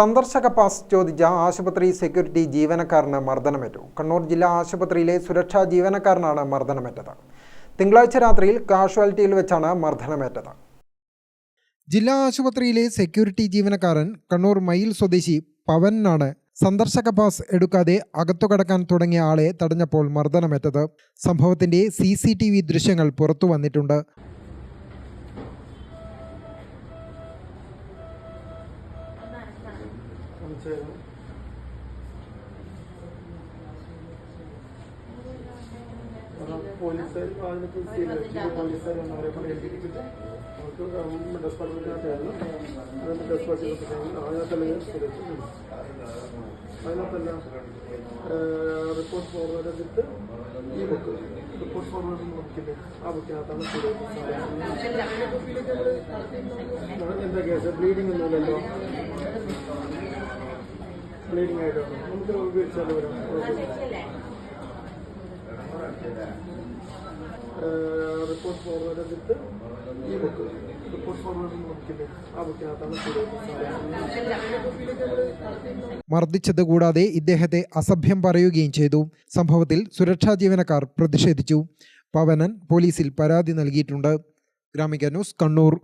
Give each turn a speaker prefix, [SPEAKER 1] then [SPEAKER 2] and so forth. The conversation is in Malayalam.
[SPEAKER 1] സന്ദർശക പാസ് ചോദിച്ച ആശുപത്രി സെക്യൂരിറ്റി ജീവനക്കാരന് മർദ്ദനമേറ്റു. കണ്ണൂർ ജില്ലാ ആശുപത്രിയിലെ സുരക്ഷാ ജീവനക്കാരനാണ് മർദ്ദനമേറ്റത്. തിങ്കളാഴ്ച രാത്രിയിൽ കാഷ്വാലിറ്റിയിൽ വെച്ചാണ് മർദ്ദനമേറ്റത്. ജില്ലാ ആശുപത്രിയിലെ സെക്യൂരിറ്റി ജീവനക്കാരൻ കണ്ണൂർ മയിൽ സ്വദേശി പവനാണ് സന്ദർശക പാസ് എടുക്കാതെ അകത്തു കടക്കാൻ തുടങ്ങിയ ആളെ തടഞ്ഞപ്പോൾ മർദ്ദനമേറ്റത്. സംഭവത്തിന്റെ സി ദൃശ്യങ്ങൾ പുറത്തു വന്നിട്ടുണ്ട്.
[SPEAKER 2] പോലീസുകാർ അതിനകത്ത് പോലീസുകാർ അവരെ കൊണ്ട് ഏൽപ്പിച്ചിട്ട് അവർക്ക് ഡെസ്പാർട്ട്മെന്റിനകത്തായിരുന്നു അതിന്റെ ഡെസ്പാർട്ടിൽ അതിനകത്തെല്ലാം സുരക്ഷ അതിനകത്തെല്ലാം റിപ്പോർട്ട് ഫോർവേഡ് എടുത്ത് ഈ ബുക്ക് റിപ്പോർട്ട് ഫോർവേഡ് ബുക്കില്ലേ ആ ബുക്കിനകത്താണ് എന്താ കേസ് ബ്ലീഡിംഗ് ഒന്നുമില്ലല്ലോ. ബ്ലീഡിംഗ് ആയിട്ടാണ് നമുക്ക് വിളിച്ചാൽ വരാം റിപ്പോർട്ട് ഫോർവേഡ് എടുത്ത് ഈ ബുക്ക് റിപ്പോർട്ട് ഫോർവേഡ് ബുക്കില്ലേ ആ ബുക്കിനകത്താണ്
[SPEAKER 1] മർദ്ദിച്ചത് കൂടാതെ ഇദ്ദേഹത്തെ അസഭ്യം പറയുകയും ചെയ്തു. സംഭവത്തിൽ സുരക്ഷാ ജീവനക്കാർ പ്രതിഷേധിച്ചു. പവനൻ പോലീസിൽ പരാതി നൽകിയിട്ടുണ്ട്. ഗ്രാമിക ന്യൂസ് കണ്ണൂർ.